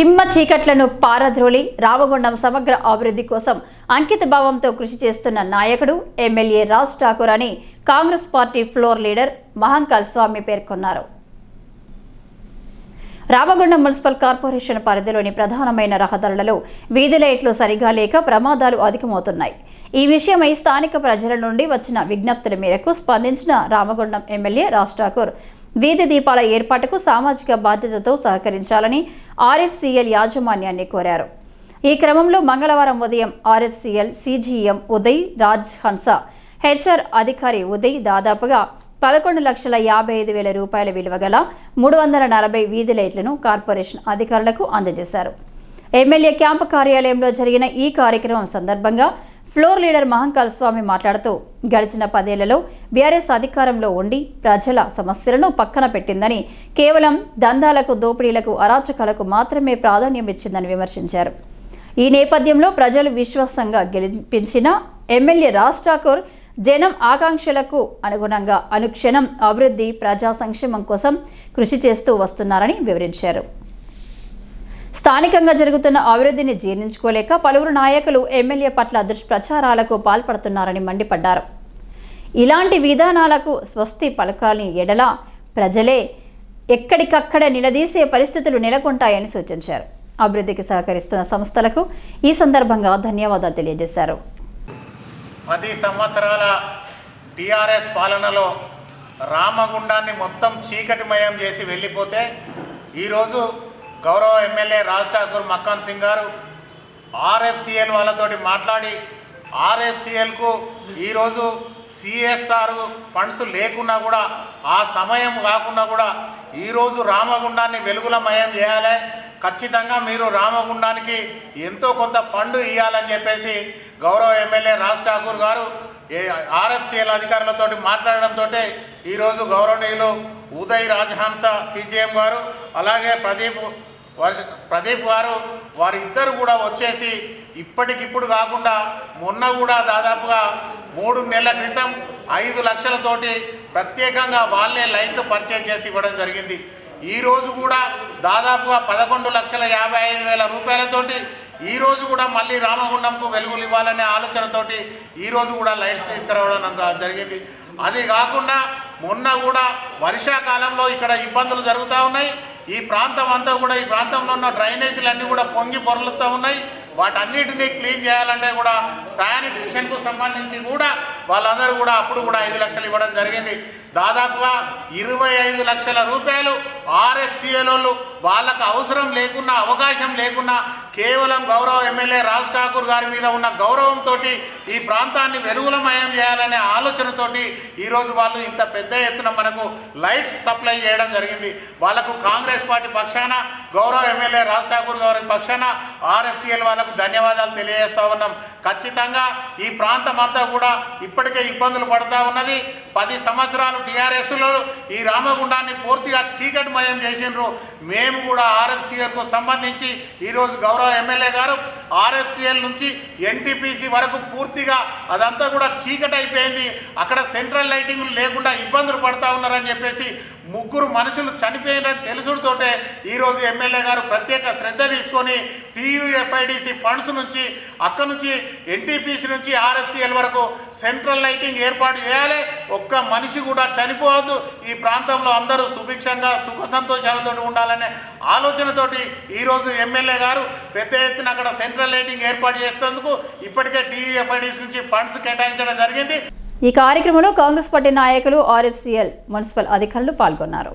చిమ్మ చీకట్లను పారద్రోలి రామగుండం సమగ్ర అభివృద్ధి కోసం అంకిత భావంతో కృషి చేస్తున్న నాయకుడు ఎమ్మెల్యే రాజ్ ఠాకూర్ అని Congress party floor leader Mahankal Swamy పేర్కొన్నారు. రామగుండం మున్సిపల్ కార్పొరేషన్ పరిధిలోని ప్రధానమైన రహదారులలో వీధి లైట్లు సరిగా లేక ప్రమాదాలు అధికమవుతున్నాయి. ఈ విషయమై స్థానిక ప్రజల నుండి వచ్చిన విజ్ఞప్తుల మేరకు స్పందించిన రామగుండం ఎమ్మెల్యే రాజ్ ఠాకూర్ వీధి దీపాల ఏర్పాటుకు సామాజిక బాధ్యతతో సహకరించాలని ఆర్ఎఫ్సిఎల్ యాజమాన్యాన్ని కోరారు. ఈ క్రమంలో మంగళవారం ఉదయం RFCL CGM Uday Raj Hansa HR అధికారి ఉదయ్ దాదాపుగా పదకొండు లక్షల యాభై ఐదు వేల రూపాయల విలువ గల మూడు వందల నలభై వీధి లైట్లను కార్పొరేషన్ అధికారులకు అందజేశారు. ఎమ్మెల్యే క్యాంపు కార్యాలయంలో జరిగిన ఈ కార్యక్రమం సందర్భంగా ఫ్లోర్ లీడర్ మహంకాల్ స్వామి మాట్లాడుతూ గడిచిన పదేళ్ళలో బీఆర్ఎస్ అధికారంలో ఉండి ప్రజల సమస్యలను పక్కన పెట్టిందని కేవలం దందాలకు దోపిడీలకు అరాచకాలకు మాత్రమే ప్రాధాన్యం ఇచ్చిందని విమర్శించారు. ఈ నేపథ్యంలో ప్రజలు విశ్వాసంగా గెలిపించిన ఎమ్మెల్యే రాజ్ ఠాకూర్ జనం ఆకాంక్షలకు అనుగుణంగా అనుక్షణం అభివృద్ధి ప్రజా సంక్షేమం కోసం కృషి చేస్తూ వస్తున్నారని వివరించారు. స్థానికంగా జరుగుతున్న అభివృద్ధిని జీర్ణించుకోలేక పలువురు నాయకులు ఎమ్మెల్యే పట్ల దుష్ప్రచారాలకు పాల్పడుతున్నారని మండిపడ్డారు. ఇలాంటి విధానాలకు స్వస్తి పలకాలని ఎడల ప్రజలే ఎక్కడికక్కడ నిలదీసే పరిస్థితులు నెలకొంటాయని సూచించారు. అభివృద్ధికి సహకరిస్తున్న సంస్థలకు ఈ సందర్భంగా ధన్యవాదాలు తెలియజేశారు. పది సంవత్సరాల టీఆర్ఎస్ పాలనలో రామగుండాన్ని మొత్తం చీకటిమయం చేసి వెళ్ళిపోతే ఈరోజు గౌరవ ఎమ్మెల్యే రాజ్ ఠాకూర్ మక్కాన్ సింగ్ గారు ఆర్ఎఫ్సిఎల్ వాళ్ళతోటి మాట్లాడి ఆర్ఎఫ్సిఎల్కు ఈరోజు సిఎస్ఆర్ ఫండ్స్ లేకున్నా కూడా ఆ సమయం కాకుండా కూడా ఈరోజు రామగుండాన్ని వెలుగులమయం చేయాలి. ఖచ్చితంగా మీరు రామగుండానికి ఎంతో కొంత ఫండ్ ఇవ్వాలని చెప్పేసి గౌరవ ఎమ్మెల్యే రాజ్ ఠాకూర్ గారు ఆర్ఎఫ్సిఎల్ అధికారులతో మాట్లాడడంతో ఈరోజు గౌరవనీయులు ఉదయ్ రాజహంస సిజిఎం గారు అలాగే ప్రదీప్ వర్ష ప్రదీప్ గారు వారిద్దరు కూడా వచ్చేసి ఇప్పటికిప్పుడు కాకుండా మొన్న కూడా దాదాపుగా మూడు నెలల క్రితం ఐదు లక్షలతోటి ప్రత్యేకంగా వాళ్ళే లైట్లు పర్చేజ్ చేసి ఇవ్వడం జరిగింది. ఈరోజు కూడా దాదాపుగా పదకొండు లక్షల యాభై ఐదు వేల రూపాయలతోటి ఈరోజు కూడా మళ్ళీ రామగుండంకు వెలుగులు ఇవ్వాలనే ఆలోచనతోటి ఈరోజు కూడా లైట్స్ తీసుకురావడం జరిగింది. అది కాకుండా మొన్న కూడా వర్షాకాలంలో ఇక్కడ ఇబ్బందులు జరుగుతూ ఉన్నాయి. ఈ ప్రాంతం అంతా కూడా ఈ ప్రాంతంలో ఉన్న డ్రైనేజీలన్నీ కూడా పొంగి పొరలుతూ ఉన్నాయి. వాటన్నిటినీ క్లీన్ చేయాలంటే కూడా శానిటేషన్కు సంబంధించి కూడా వాళ్ళందరూ కూడా అప్పుడు కూడా ఐదు లక్షలు ఇవ్వడం జరిగింది. దాదాపుగా ఇరవై ఐదు లక్షల రూపాయలు ఆర్ఎఫ్సిఎలోళ్ళు వాళ్ళకు అవసరం లేకున్నా అవకాశం లేకున్నా కేవలం గౌరవ ఎమ్మెల్యే రాజ్ ఠాకూర్ గారి మీద ఉన్న గౌరవంతో ఈ ప్రాంతాన్ని వెలుగులమయం చేయాలనే ఆలోచనతోటి ఈరోజు వాళ్ళు ఇంత పెద్ద ఎత్తున మనకు లైట్స్ సప్లై చేయడం జరిగింది. వాళ్ళకు కాంగ్రెస్ పార్టీ పక్షాన గౌరవ ఎమ్మెల్యే రాజ్ ఠాకూర్ గారి పక్షాన ఆర్ఎఫ్సిఎల్ వాళ్ళకు ధన్యవాదాలు తెలియజేస్తా ఉన్నాం. ఖచ్చితంగా ఈ ప్రాంతం అంతా కూడా ఇప్పటికే ఇబ్బందులు పడుతూ ఉన్నది. పది సంవత్సరాలు టీఆర్ఎస్లో ఈ రామగుండాన్ని పూర్తిగా చీకటిమయం చేసిండ్రు. మేము కూడా ఆర్ఎఫ్సిఎల్కు సంబంధించి ఈరోజు గౌరవ ఎమ్మెల్యే గారు ఆర్ఎఫ్సిఎల్ నుంచి ఎన్టీపీసీ వరకు పూర్తిగా అదంతా కూడా చీకటి అయిపోయింది అక్కడ సెంట్రల్ లైటింగ్ లేకుండా ఇబ్బందులు పడతా ఉన్నారని చెప్పేసి ముగ్గురు మనుషులు చనిపోయినని తెలుసుడుతోటే ఈరోజు ఎమ్మెల్యే గారు ప్రత్యేక శ్రద్ధ తీసుకొని టీయూఎఫ్ఐడిసి ఫండ్స్ నుంచి అక్కడ నుంచి ఎన్టీపీసీ నుంచి ఆర్ఎఫ్సిఎల్ వరకు సెంట్రల్ లైటింగ్ ఏర్పాటు చేయాలి. ఒక్క మనిషి కూడా చనిపోవద్దు. ఈ ప్రాంతంలో అందరూ సుభిక్షంగా సుఖ సంతోషాలతో ఉండాలనే ఆలోచనతోటి ఈరోజు ఎమ్మెల్యే గారు పెద్ద ఎత్తున అక్కడ సెంట్రల్ లైటింగ్ ఏర్పాటు చేసేందుకు ఇప్పటికే టీయూఎఫ్ఐడిసి నుంచి ఫండ్స్ కేటాయించడం జరిగింది. ఈ కార్యక్రమంలో కాంగ్రెస్ పార్టీ నాయకులు ఆర్ఎఫ్సిఎల్ మున్సిపల్ అధికారులు పాల్గొన్నారు.